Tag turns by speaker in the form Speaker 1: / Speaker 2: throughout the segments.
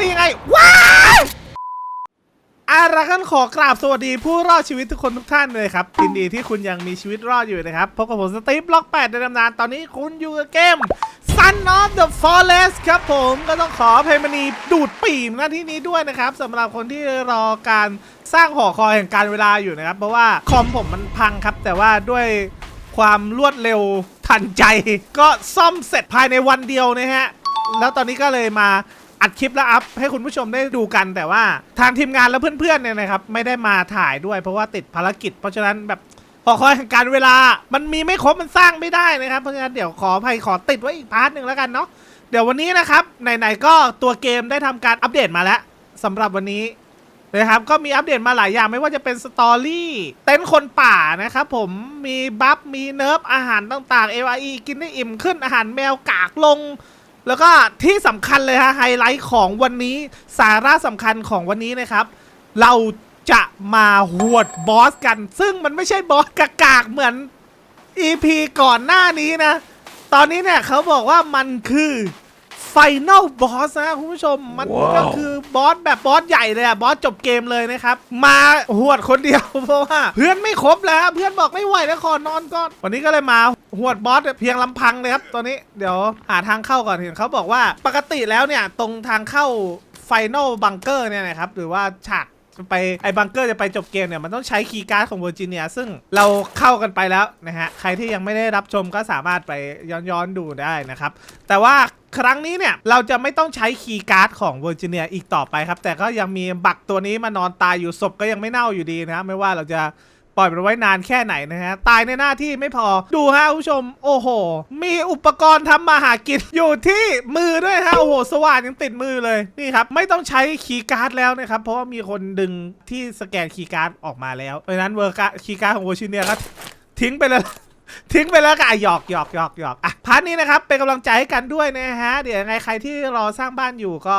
Speaker 1: นี่ยังไง ว้าวอาระกันขอกราบสวัสดีผู้รอดชีวิตทุกคนทุกท่านเลยครับยินดีที่คุณยังมีชีวิตรอดอยู่นะครับ พบกับผมสตีฟล็อก 8 ในตำนาน ตอนนี้คุณอยู่กับเกม Sun of the Forest ครับผมก็ต้องขอเพมณีดูดปีมหน้าที่นี้ด้วยนะครับสำหรับคนที่รอการสร้างหอคอยแห่งการเวลาอยู่นะครับ เพราะว่าคอมผมมันพังครับ แต่ว่าด้วยความรวดเร็วทันใจ ก็ซ่อมเสร็จภายในวันเดียวนะฮะแล้วตอนนี้ก็เลยมา อัดคลิปแล้วอัพให้คุณผู้ชมได้ดูกันแต่ว่าทางทีมงานและเพื่อนๆเนี่ยนะครับไม่ได้มาถ่ายด้วยเพราะว่าติดภารกิจ เพราะฉะนั้นแบบหอคอยแห่งการเวลา มันมีไม่ครบมันสร้างไม่ได้นะครับเพราะฉะนั้นเดี๋ยวขออภัยขอติดไว้อีกพาร์ทหนึ่งแล้วกันเนาะเดี๋ยววันนี้นะครับไหนๆก็ตัวเกมได้ทำการอัปเดตมาแล้วสำหรับวันนี้นะครับก็มีอัปเดตมาหลายอย่างไม่ว่าจะเป็นสตอรี่เต็นท์คนป่านะครับผมมีบัฟมีเนิร์ฟอาหารต่างๆ AIE กินได้อิ่มขึ้นอาหารแมวกากลง แล้วก็ที่สำคัญเลยฮะไฮไลท์ของวันนี้สาระสำคัญของวันนี้นะครับ เราจะมาหวดบอสกัน ซึ่งมันไม่ใช่บอสกากากเหมือน EP ก่อนหน้านี้นะ ตอนนี้เนี่ยเขาบอกว่ามันคือ ไฟน a ลบอสนะคุณผู้ชมมัน
Speaker 2: ว้าว
Speaker 1: ก็คือบอสแบบบอสใหญ่เลยอะบอสจบเกมเลยนะครับ มาหวดคนเดียวเพราะว่าเพื่อนไม่ครบแล้วเพื่อนบอกไม่ไหวแล้วขอนอนก่อนวันนี้ก็เลยมาหวดบอสเพียงลำพังเลยครับตอนนี้เดี๋ยวหาทางเข้าก่อนเห็นเขาบอกว่าปกติแล้วเนี่ยตรงทางเข้าไฟน a ลบังเกอร์เนี่ยนะครับหรือว่าฉาก ไปไอ้บังเกอร์จะไปจบเกมเนี่ยมันต้องใช้คีย์การ์ดของเวอร์จิเนียซึ่งเราเข้ากันไปแล้วนะฮะใครที่ยังไม่ได้รับชมก็สามารถไปย้อนย้อนๆดูได้นะครับ แต่ว่าครั้งนี้เนี่ยเราจะไม่ต้องใช้คีย์การ์ดของเวอร์จิเนียอีกต่อไปครับ แต่ก็ยังมีบักตัวนี้มานอนตายอยู่ศพก็ยังไม่เน่าอยู่ดีนะไม่ว่าเราจะ ปล่อยมันไว้นานแค่ไหนนะฮะ ตายในหน้าที่ไม่พอ ดูฮะผู้ชม โอ้โห มีอุปกรณ์ทำมาหากินอยู่ที่มือด้วยฮะ โอ้โห สว่านยังติดมือเลย นี่ครับ ไม่ต้องใช้คีย์การ์ดแล้วนะครับ เพราะว่ามีคนดึงที่สแกนคีย์การ์ดออกมาแล้ว เพราะนั้นเวอร์กคีย์การ์ดของโวชินเนียก็ทิ้งไปแล้วทิ้งไปแล้วก็อหยอกหยอกหยอกหยอกอะพาร์ทนี้นะครับ เป็นกำลังใจให้กันด้วยนะฮะ เดี๋ยวยังไงใครที่รอสร้างบ้านอยู่ก็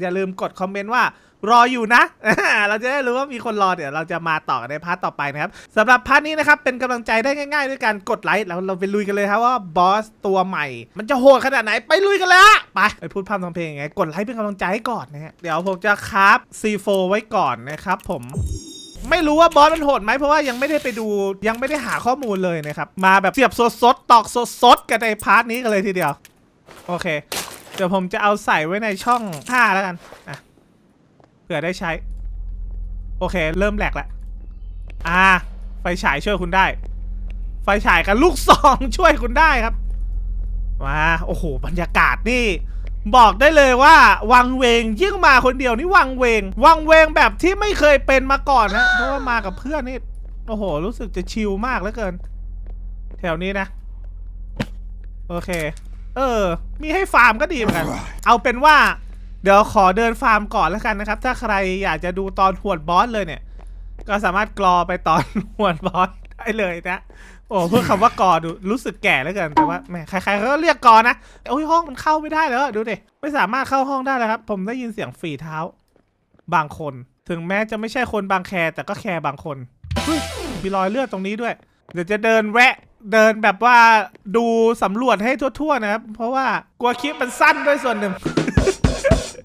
Speaker 1: อย่าลืมกดคอมเมนต์ว่า รออยู่นะ เราจะได้รู้ว่ามีคนรอเดี๋ยวเราจะมาต่อกันในพาร์ทต่อไปนะครับสำหรับพาร์ทนี้นะครับเป็นกำลังใจได้ง่าย ๆ ด้วยการกดไลค์แล้วเราไปลุยกันเลยครับว่าบอสตัวใหม่ มันจะโหดขนาดไหนไปลุยกันเลยฮะไปไปพูดพร่ำทำเพลงยังไงกดไลค์เป็นกำลังใจให้ก่อนนะฮะเดี๋ยวผมจะคราฟ C4 ไว้ก่อนนะครับผมไม่รู้ว่าบอสมันโหดไหมเพราะว่ายังไม่ได้ไปดูยังไม่ได้หาข้อมูลเลยนะครับ มาแบบเสียบสดๆตอกสดๆกันในพาร์ทนี้กันเลยทีเดียว โอเค เดี๋ยวผมจะเอาใส่ไว้ในช่อง5แล้วกันอะ ผื่อได้ใช้ โอเค เริ่มแหลกแล้วอ่า ไฟฉายช่วยคุณได้ ไฟฉายกับลูกซองช่วยคุณได้ครับมาโอ้โห บรรยากาศนี่ บอกได้เลยว่า วังเวงยิ่งมาคนเดียวนี่วังเวง วังเวงแบบที่ไม่เคยเป็นมาก่อนนะเพราะว่ามากับเพื่อนนี่โอ้โห รู้สึกจะชิลมากเหลือเกิน แถวนี้นะ โอเค เออ มีให้ฟาร์มก็ดีเหมือนกัน เอาเป็นว่า เดี๋ยวขอเดินฟาร์มก่อนแล้วกันนะครับ ถ้าใครอยากจะดูตอนหวดบอสเลยเนี่ย ก็สามารถกรอไปตอนหวดบอสได้เลยนะ โอ้เพื่อคำว่ากอดูรู้สึกแก่แล้วเกินแต่ว่าแหมใครๆเขาก็เรียกกอนะโอ้ยห้องมันเข้าไม่ได้แล้วดูดิไม่สามารถเข้าห้องได้แล้วครับ ผมได้ยินเสียงฝีเท้า บางคน ถึงแม้จะไม่ใช่คนบางแคแต่ก็แคร์บางคนมีรอยเลือดตรงนี้ด้วย เดี๋ยวจะเดินแวะเดินแบบว่าดูสำรวจให้ทั่วๆนะครับ เพราะว่ากลัวคลิปมันสั้นด้วยส่วนหนึ่ง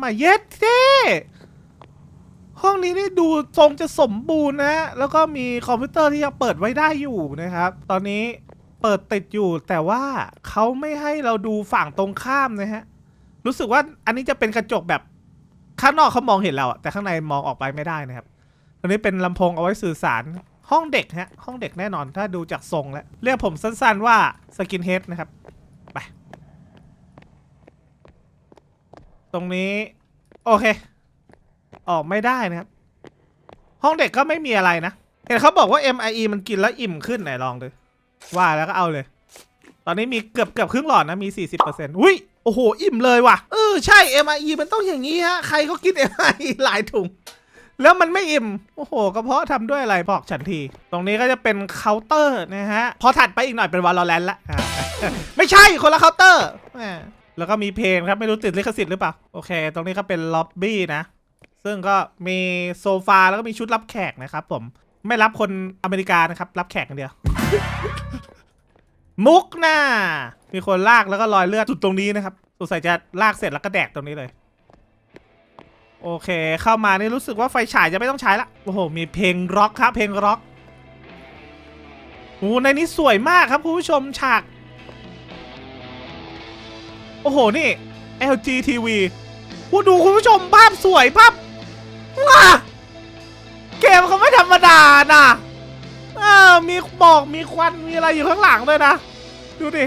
Speaker 1: มาเย็ดเท่ห้องนี้นี่ดูทรงจะสมบูรณ์นะ แล้วก็มีคอมพิวเตอร์ที่ยังเปิดไว้ได้อยู่นะครับ ตอนนี้เปิดติดอยู่แต่ว่าเขาไม่ให้เราดูฝั่งตรงข้ามนะฮะ รู้สึกว่าอันนี้จะเป็นกระจกแบบข้างนอกเขามองเห็นเราแต่ข้างในมองออกไปไม่ได้นะครับอันนี้เป็นลำโพงเอาไว้สื่อสารห้องเด็กฮะห้องเด็กแน่นอนถ้าดูจากทรงแล้วเรียกผมสั้นๆว่าสกินเฮดนะครับ ไป ตรงนี้ โอเค ออกไม่ได้นะครับ ห้องเด็กก็ไม่มีอะไรนะ เห็นเขาบอกว่า MIE มันกินแล้วอิ่มขึ้นไหนลองดูว่าแล้วก็เอาเลย ตอนนี้มีเกือบเกือบครึ่งหลอดนะมี 40%อุ้ยโอ้โห อิ่มเลยว่ะ เออ ใช่ MIE มันต้องอย่างนี้ฮะ ใครก็กิน MIE หลายถุง แล้วมันไม่อิ่ม โอ้โหกระเพาะทำด้วยอะไรบอกฉันที ตรงนี้ก็จะเป็นเคาน์เตอร์นะฮะ พอถัดไปอีกหน่อยเป็นวอลเลนละ ไม่ใช่คนละเคาน์เตอร์ แล้วก็มีเพลงครับไม่รู้ติดลิขสิทธิ์หรือเปล่า โอเค ตรงนี้ก็เป็นล็อบบี้นะ ซึ่งก็มีโซฟาแล้วก็มีชุดรับแขกนะครับผมไม่รับคนอเมริกานะครับ รับแขกอย่างเดียว มุกน่ามีคนลากแล้วก็รอยเลือดจุดตรงนี้นะครับสงสัยจะลากเสร็จแล้วก็แดกตรงนี้เลย โอเค เข้ามานี่รู้สึกว่าไฟฉายจะไม่ต้องใช้ละโอ้โห มีเพลงร็อกครับ เพลงร็อกโอ้ในนี้สวยมากครับคุณผู้ชมฉาก โอ้โห นี่ LG TV ผู้ดูคุณผู้ชมภาพสวยภาพว้าเกมเขาไม่ธรรมดานะเออมีบอกมีควันมีอะไรอยู่ข้างหลังด้วยนะ ดูดิ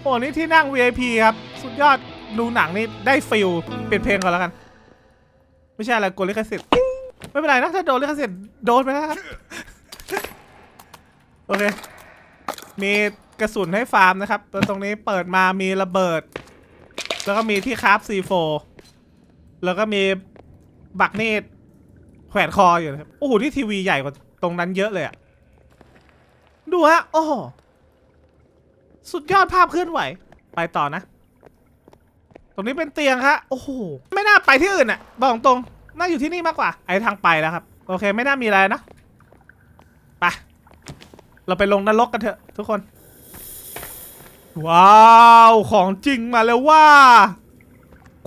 Speaker 1: โอ้นี่ที่นั่ง VIP ครับ สุดยอดดูหนังนี่ได้ฟิลเปลี่ยนเพลงก่อนแล้วกัน ไม่ใช่อะไรกดลิขสิทธิ์ไม่เป็นไรนะถ้าโดนลิขสิทธิ์โดนไปแล้วครับ โอเค มีกระสุนให้ฟาร์มนะครับแล้วตรงนี้เปิดมามีระเบิด แล้วก็มีที่คราฟ C4 แล้วก็มีบักเนี่แขวนคออยู่นะครับ โอ้โห ที่ทีวีใหญ่กว่าตรงนั้นเยอะเลยอะดูฮะ โอ้สุดยอดภาพเคลื่อนไหว ไปต่อนะ ตรงนี้เป็นเตียงครับโอ้โห ไม่น่าไปที่อื่นอะบอกตรง น่าอยู่ที่นี่มากกว่า ไอ้ทางไปแล้วครับ โอเค ไม่น่ามีอะไรนะ เราไปลงนรกกันเถอะทุกคน ว้าว ของจริงมาแล้วว่า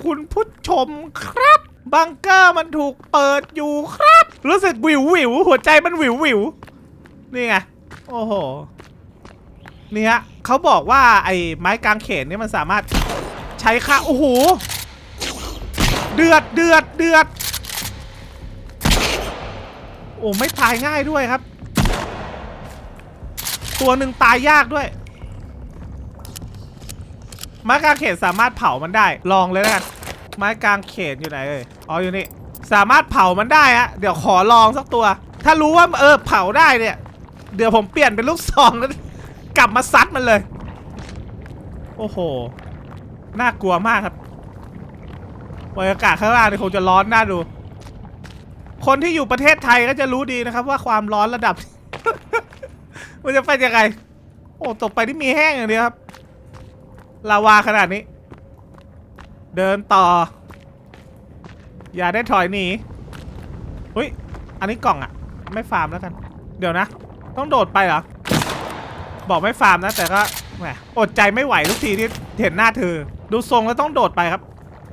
Speaker 1: คุณผู้ชมครับ บังเกอร์มันถูกเปิดอยู่ครับ รู้สึกวิววิวหัวใจมันวิววิวนี่ไง โอ้โห นี่ฮะเขาบอกว่าไอ้ไม้กางเขนนี่มันสามารถใช้ค่าโอ้โห เดือดเดือดเดือด โอ้ไม่ตายง่ายด้วยครับ ตัวหนึ่งตายยากด้วยไม้กางเขนสามารถเผามันได้ ลองเลยแล้วกันไม้กางเขนอยู่ไหนเอ่ยอ๋ออยู่นี่สามารถเผามันได้ฮะเดี๋ยวขอลองสักตัว ถ้ารู้ว่าเออเผาได้เนี่ย เดี๋ยวผมเปลี่ยนเป็นลูกซองแล้วกลับมาซัดมันเลย โอ้โห น่ากลัวมากครับบรรยากาศข้างล่างนี่คงจะร้อนน่าดู คนที่อยู่ประเทศไทยก็จะรู้ดีนะครับว่าความร้อนระดับ มันจะเป็นยังไง โอ้ตกไปที่มีแห้งอย่างเดียวครับ ลาวาขนาดนี้ เดินต่อ อย่าได้ถอยหนีเฮ้ย อันนี้กล่องอะไม่ฟาร์มแล้วกัน เดี๋ยวนะ ต้องโดดไปเหรอ บอกไม่ฟาร์มนะ แต่ก็แหมอดใจไม่ไหวทุกทีที่เห็นหน้าเธอ ดูทรงแล้วต้องโดดไปครับ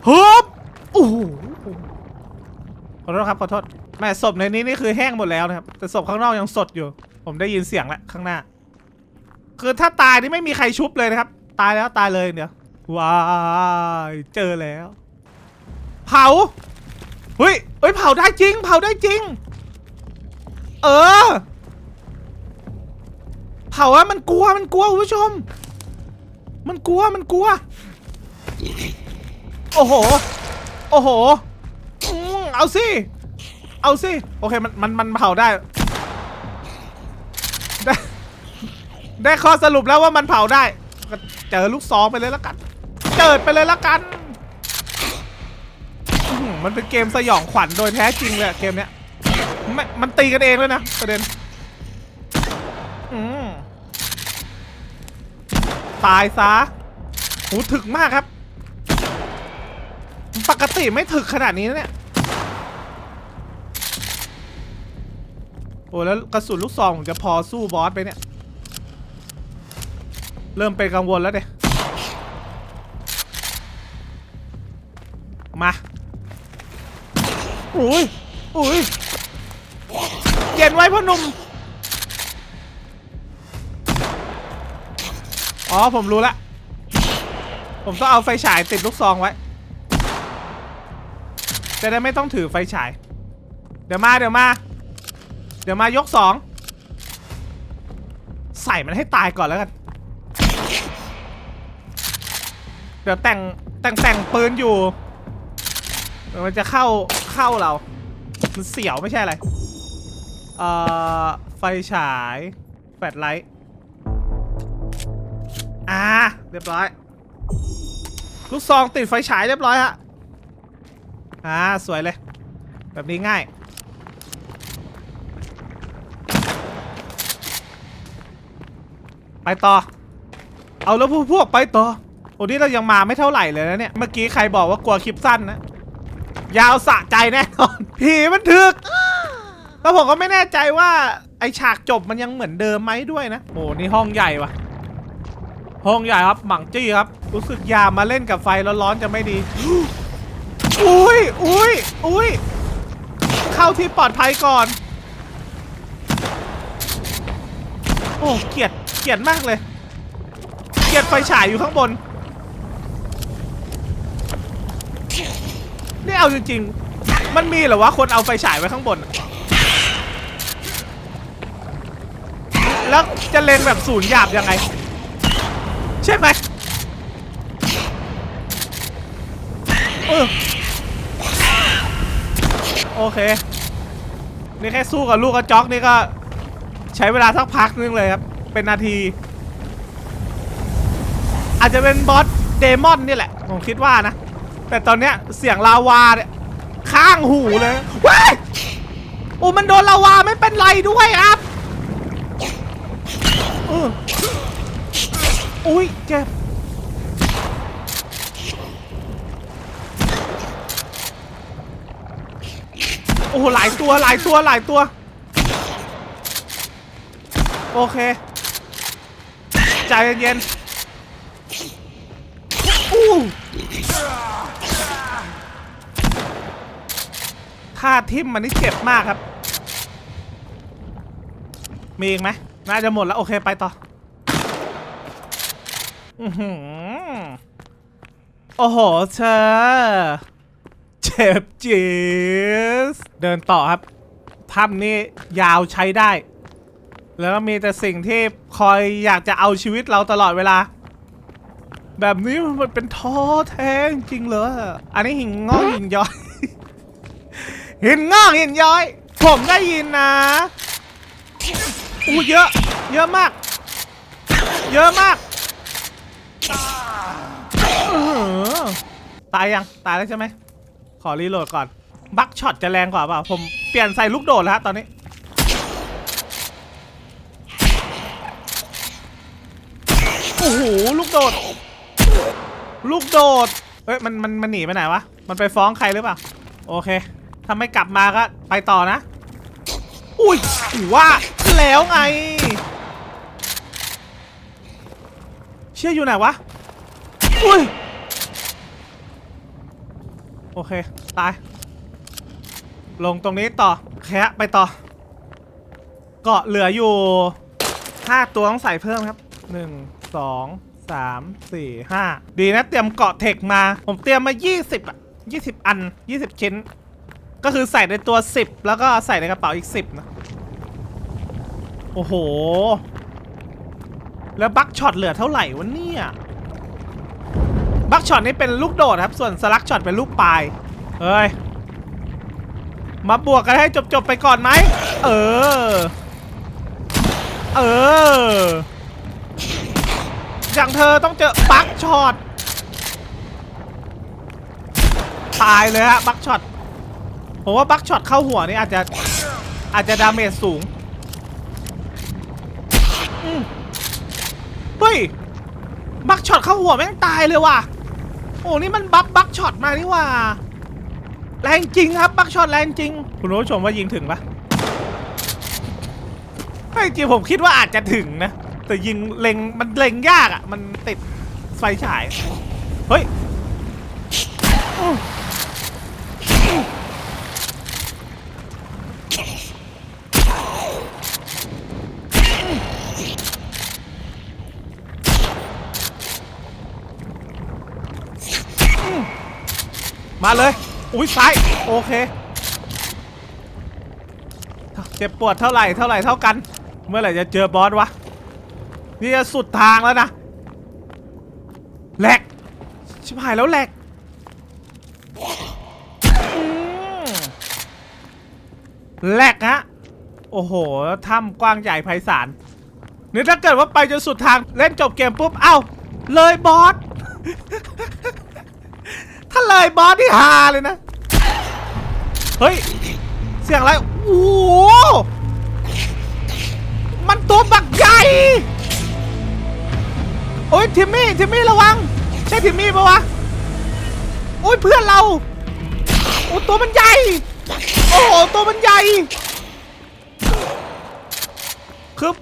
Speaker 1: ฮึบโอ้โหขอโทษครับขอโทษแม่ศพในนี้นี่คือแห้งหมดแล้วนะครับ แต่ศพข้างนอกยังสดอยู่ ผมได้ยินเสียงแล้วข้างหน้า คือถ้าตายนี่ไม่มีใครชุบเลยนะครับ ตายแล้วตายเลยเดี๋ยวว้ายเจอแล้ว เผาเฮ้ยเฮ้ยเผาได้จริง เผาได้จริง เออ เผาอะมันกลัวมันกลัวคุณผู้ชม มันกลัวมันกลัว โอ้โห โอ้โหเอาสิ เอาสิ โอเคมันมันมันเผาได้ ได้ข้อสรุปแล้วว่ามันเผาได้ก็เจอลูกซองไปเลยแล้วกัน เจิดไปเลยแล้วกันอื้อหือมันเป็นเกมสยองขวัญโดยแท้จริงเลยอะเกมเนี้ยไม่มันตีกันเองเลยนะประเด็นอืมตายซะหูถึกมากครับ ปกติไม่ถึกขนาดนี้นะเนี่ย โอ้แล้วกระสุนลูกซองผมจะพอสู้บอสไปเนี่ย เริ่มเป็นกังวลแล้วเดยมาอุ้ยอุ้ยเย็นไว้พ่อหนุ่ม อ๋อ ผมรู้ละ ผมต้องเอาไฟฉายติดลูกซองไว้ จะได้ไม่ต้องถือไฟฉาย เดี๋ยวมา เดี๋ยวมา เดี๋ยวมายกสอง ใส่มันให้ตายก่อนแล้วกัน เดี๋ยวแต่งแต่งแต่งปืนอยู่เดี๋ยวมันจะเข้าเข้าเรา มันเสียวไม่ใช่อะไร เอ่อ ไฟฉาย แฟลชไลท์ อ่า เรียบร้อย ลูกซองติดไฟฉายเรียบร้อยฮะ อ่า สวยเลย แบบนี้ง่ายไปต่อ เอาแล้วพวกพวกไปต่อ อ้นี่เรายังมาไม่เท่าไหร่เลยนะเนี่ย เมื่อกี้ใครบอกว่ากลัวคลิปสั้นนะ ยาวสะใจแน่นอน ผีมันถึก แล้วผมก็ไม่แน่ใจว่าไอฉากจบมันยังเหมือนเดิมไหมด้วยนะ โอ้นี่ห้องใหญ่ว่ะ ห้องใหญ่ครับหมังจี้ครับ รู้สึกยามาเล่นกับไฟร้อนๆจะไม่ดี อุ้ยอุ้ยอุ้ยเข้าที่ปลอดภัยก่อน โอ้เกลียดเกลียดมากเลย เกลียดไฟฉายอยู่ข้างบน นี่เอาจริงๆ มันมีเหรอวะคนเอาไฟฉายไว้ข้างบน แล้วจะเล็งแบบศูนย์หยาบยังไง ใช่ไหมเออโอเค นี่แค่สู้กับลูกกระจอกนี่ก็ ใช้เวลาสักพักนึงเลยครับ เป็นนาที อาจจะเป็นบอสเดมอนนี่แหละ ผมคิดว่านะ แต่ตอนเนี้ยเสียงลาวาเนี่ยข้างหูเลยว้ายโอ้มันโดนลาวาไม่เป็นไรด้วยครับเอออุ้ยเจ็บโอ้โหหลายตัวหลายตัวหลายตัว โอเค ใจเย็นๆอู้ ท่าทิมมันนี่เจ็บมากครับ มีอีกไหมน่าจะหมดแล้ว โอเคไปต่ออือหือโอ้โหเธอเจ็บจีสเดินต่อครับถ้ำนี้ยาวใช้ได้ แล้วก็มีแต่สิ่งที่คอยอยากจะเอาชีวิตเราตลอดเวลา แบบนี้มันเป็นท้อแท้จริงเลยอันนี้หินงอกหินย้อย หินงอกหินย้อย ผมได้ยินนะอู้เยอะ เยอะมาก เยอะมากตายยังตายแล้วใช่ไหมขอรีโหลดก่อน บัคช็อตจะแรงกว่าเปล่าผมเปลี่ยนใส่ลูกโดดแล้วตอนนี้ โอ้โหลูกโดด ลูกโดดเอ้ยมันมันมันหนีไปไหนวะ มันไปฟ้องใครหรือเปล่า โอเค ถ้าไม่กลับมาก็ไปต่อนะ อุ้ยว่าแล้วไง เชื่ออยู่ไหนวะ อุ้ย โอเค ตาย ลงตรงนี้ต่อ แคะไปต่อ เกาะเหลืออยู่ห้าตัวต้องใส่เพิ่มครับหนึ่งสองสามสี่ห้าดีนะเตรียมเกาะเทคมา ผมเตรียมมา 20อะ20 อัน 20 ชิ้น ก็คือใส่ในตัว 10 แล้วก็ใส่ในกระเป๋าอีก 10 นะ โอ้โห แล้วบัคช็อตเหลือเท่าไหร่วะเนี่ย บัคช็อตนี่เป็นลูกโดดครับ ส่วนสลักช็อตเป็นลูกปลาย เฮ้ย มาบวกกันให้จบ ๆ ไปก่อนไหม เออ เออ อย่างเธอต้องเจอบัคช็อต ตายเลยฮะบัคช็อต ผมว่าบัคช็อตเข้าหัวนี่อาจจะอาจจะดาเมจสูงเฮ้ยบัคช็อตเข้าหัวแม่งตายเลยว่ะ โอ้นี่มันบัฟบัคช็อตมานี่ว่า แรงจริงครับบัคช็อตแรงจริง คุณผู้ชมว่ายิงถึงปะไม่จริงผมคิดว่าอาจจะถึงนะ แต่ยิงเล็งมันเล็งยากอะ มันติดไฟฉาย เฮ้ย มาเลย อุ้ยซ้าย โอเค เจ็บปวดเท่าไหร่เท่าไหร่เท่ากัน เมื่อไหร่จะเจอบอสวะ นี่จะสุดทางแล้วนะ แหลก ชิบหายแล้วแหลกแหลกฮะ โอ้โห ถ้ำกว้างใหญ่ไพศาลนี่ถ้าเกิดว่าไปจนสุดทางเล่นจบเกมปุ๊บ เอ้า เลยบอส เลยบอสที่ฮาเลยนะ เฮ้ย เสียงอะไร โอ้โหมันตัวบักใหญ่โอ้ยทิมมี่ทิมมี่ระวัง ใช่ทิมมี่ปะวะ โอ้ยเพื่อนเรา โอ้ตัวมันใหญ่ โอ้โหตัวมันใหญ่คือ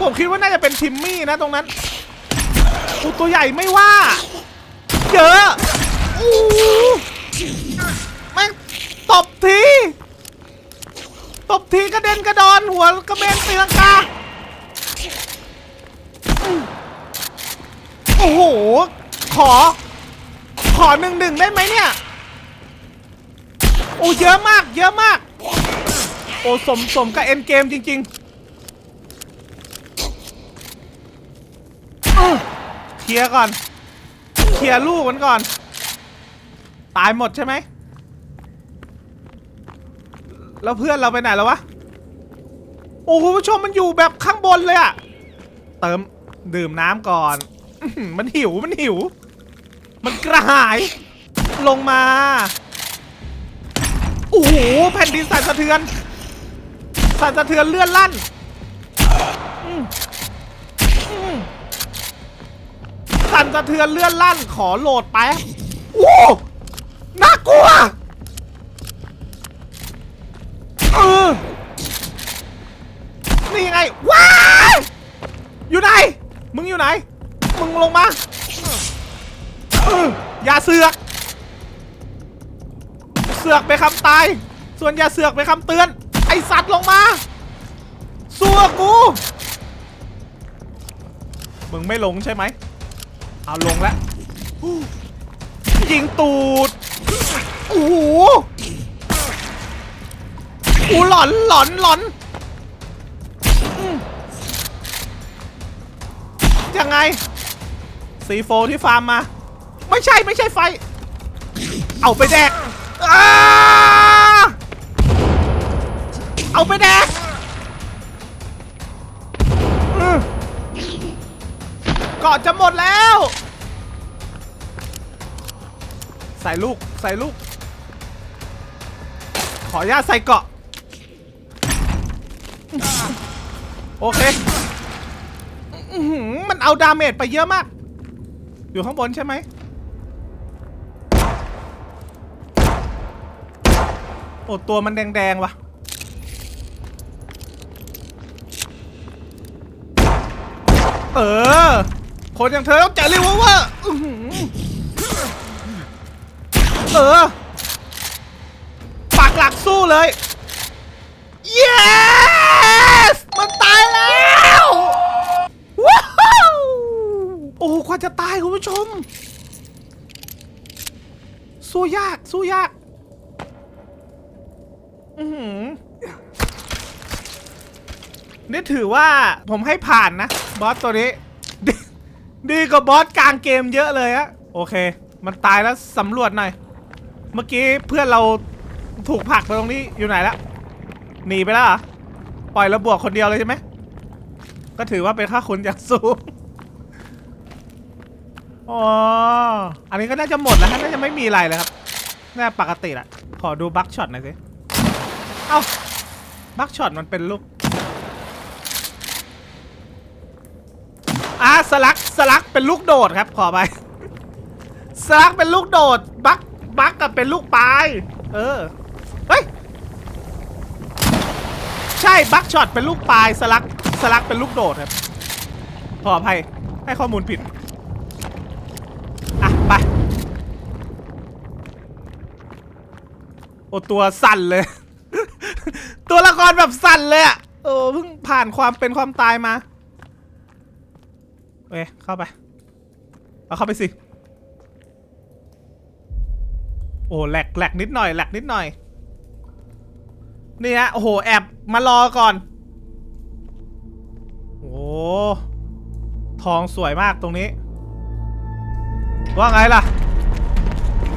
Speaker 1: ผมคิดว่าน่าจะเป็นทิมมี่นะตรงนั้น โอ้ตัวใหญ่ไม่ว่า เยอะ แม่งตบที ตบทีกระเด็นกระดอนหัวกระเบนตีลังกา โอ้โห ขอ ขอหนึ่งหนึ่งได้ไหมเนี่ย โอ้เยอะมาก เยอะมาก โอ้สมสมกับเอ็นเกมจริง ๆเคลียร์ก่อน เคลียร์ลูกมันก่อน ตายหมดใช่ไหมแล้วเพื่อนเราไปไหนแล้ววะ โอ้คุณผู้ชมมันอยู่แบบข้างบนเลยอะเติมดื่มน้ำก่อน มันหิวมันหิว มันกระหาย ลงมา โอ้โหแผ่นดินสั่นสะเทือน สั่นสะเทือนเลื่อนลั่นสั่นสะเทือนเลื่อนลั่นขอโหลดไปบโอ้ากลัวเออนี่ไง ว้าย อยู่ไหน มึงอยู่ไหน มึงลงมาเอออย่าเสือก เสือกไปคำตาย ส่วนอย่าเสือกไปคำเตือน ไอสัตว์ลงมาสู้กับกูมึงไม่ลงใช่ไหม เอาลงแล้วยิงตูด โอ้โหอูหลอนหลอนหลอนอยังไงซีโฟที่ฟาร์มมา ไม่ใช่ไม่ใช่ไฟ เอาไปแดกเอาไปแดกกาะจะหมดแล้ว ใส่ลูก ส่ลูก ขออนุญาตใส่เกาะ โอเคอื้อหือมันเอาดาเมจไปเยอะมาก อยู่ข้างบนใช่ไหม โอ้ ตัวมันแดง ๆ ว่ะ เออ คนอย่างเธอต้องเจอรีเวอร์เวอร์อื้อหือ เออปากหลักสู้เลย yes มันตายแล้วว้าวโอ้กว่าจะตายคุณผู้ชม สู้ยาก สู้ยากอือหือนี่ถือว่าผมให้ผ่านนะ บอสตัวนี้ ดีดีกว่าบอสกลางเกมเยอะเลยอะโอเค มันตายแล้วสำรวจหน่อย เมื่อกี้เพื่อนเราถูกผลักไปตรงนี้อยู่ไหนแล้วหนีไปแล้วเหรอปล่อยระบวกคนเดียวเลยใช่ไหมก็ถือว่าเป็นค่าคุณอย่างสูงอ๋ออันนี้ก็น่าจะหมดแล้วฮะน่าจะไม่มีอะไรเลยครับน่าปกติแหละขอดูบัคช็อตหน่อยสิเอ้าบัคช็อตมันเป็นลูกอะสลักสลักเป็นลูกโดดครับขอไปสลักเป็นลูกโดดบัค บัคกับเป็นลูกปลายเออเฮ้ยใช่บัคช็อตเป็นลูกปลายสลักสลักเป็นลูกโดดครับขออภัยให้ข้อมูลผิดอะไปโอ้ตัวสั่นเลย ตัวละครแบบสั่นเลยอะโอ้เพิ่งผ่านความเป็นความตายมาเอ้ยเข้าไปเอาเข้าไปสิ โอ้แหลกแหลกนิดหน่อยแหลกนิดหน่อย นี่ฮะ โอ้โห แอบมารอก่อน โอ้ทองสวยมากตรงนี้ ว่าไงล่ะ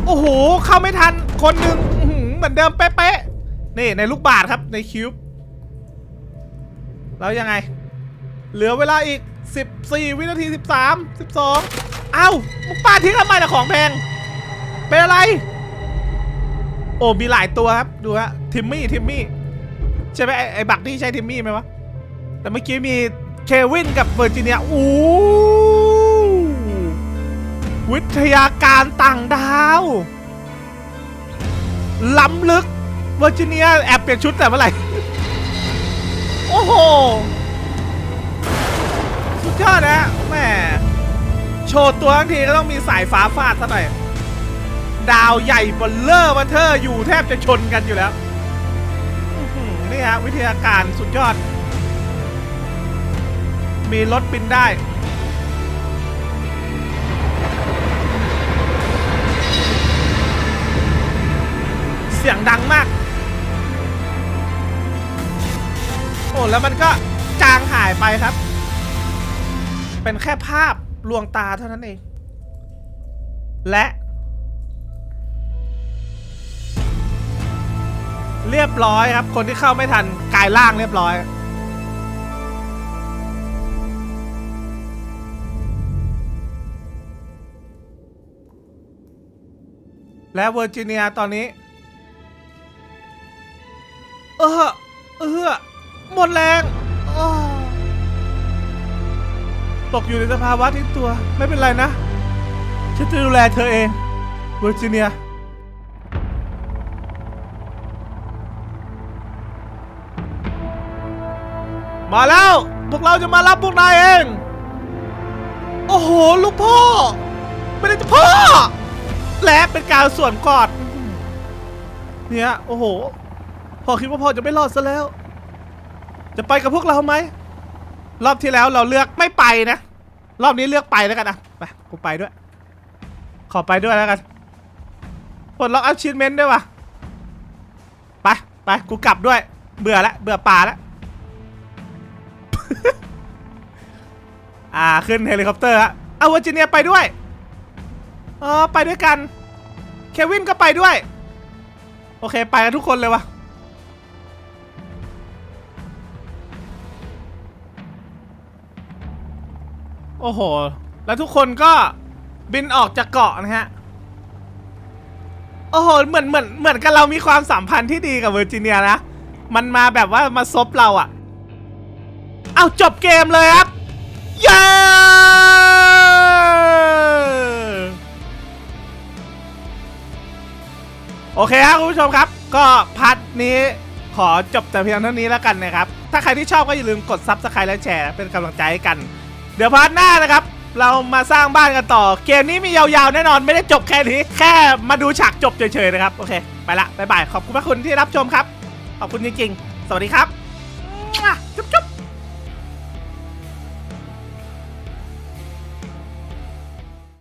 Speaker 1: โอ้โห เข้าไม่ทัน คนหนึ่งเหมือนเดิมเป๊ะๆ นี่ในลูกบาทครับในคิวบ์แล้วยังไง เหลือเวลาอีก 14 วินาที 13 12 เอ้ามึงปาทิ้งทำไมล่ะของแพง เป็นอะไร โอ้มีหลายตัวครับดูฮะทิมมี่ทิมมี่ใช่ไหมไอ้ไอบักนี่ใช่ทิมมี่ไหมวะแต่เมื่อกี้มีเควินกับเวอร์จิเนียอู้วิทยาการต่างดาวล้ำลึกเวอร์จิเนียแอบเปลี่ยนชุดแต่เมื่อไหร่โอ้โหสุดยอดนะแม่โชว์ตัวทั้งทีก็ต้องมีสายฟ้าฟาดซะหน่อย ดาวใหญ่เบลเลอร์มาเธออยู่แทบจะชนกันอยู่แล้วนี่ฮะวิทยาการสุดยอด มีรถบินได้ เสียงดังมาก โอ้แล้วมันก็จางหายไปครับ เป็นแค่ภาพลวงตาเท่านั้นเอง และ เรียบร้อยครับ คนที่เข้าไม่ทันกลายร่างเรียบร้อย และเวอร์จิเนียตอนนี้ เออเออหมดแรงตกอยู่ในสภาวะทิ้งตัวไม่เป็นไรนะฉันจะดูแลเธอเองเวอร์จิเนีย มาแล้ว พวกเราจะมารับพวกนายเอง โอ้โห ลูกพ่อ ไม่ได้จะพ่อ และเป็นการส่วนกอด เนี่ย โอ้โห พ่อคิดว่าพ่อจะไม่รอดซะแล้ว จะไปกับพวกเราไหม รอบที่แล้วเราเลือกไม่ไปนะ รอบนี้เลือกไปแล้วกันนะไปกูไปด้วย ขอไปด้วยแล้วกันปลดล็อกอัพชินเมนต์ด้วยวะไป ไป กูกลับด้วย เบื่อแล้วเบื่อป่าแล้ว อ่าขึ้นเฮลิคอปเตอร์ฮะเอาเวอร์จิเนียไปด้วยเออไปด้วยกัน เควินก็ไปด้วย โอเคไปกันทุกคนเลยวะโอ้โห แล้วทุกคนก็บินออกจากเกาะนะฮะ โอ้โห เหมือนเหมือนเหมือนกับเรามีความสัมพันธ์ที่ดีกับเวอร์จิเนียนะ มันมาแบบว่ามาซบเราอะเอาจบเกมเลยครับ เย้โอเคครับคุณผู้ชมครับ ก็พาร์ทนี้ขอจบแต่เพียงเท่านี้แล้วกันนะครับ ถ้าใครที่ชอบก็อย่าลืมกดซับสไครต์และแชร์เป็นกำลังใจให้กัน เดี๋ยวพาร์ทหน้านะครับ เรามาสร้างบ้านกันต่อ เกมนี้มียาวๆ แน่นอนไม่ได้จบแค่นี้ แค่มาดูฉากจบเฉยๆนะครับ โอเค ไปละ บ๊ายบาย ขอบคุณพระคุณที่รับชมครับ ขอบคุณจริงๆ สวัสดีครับ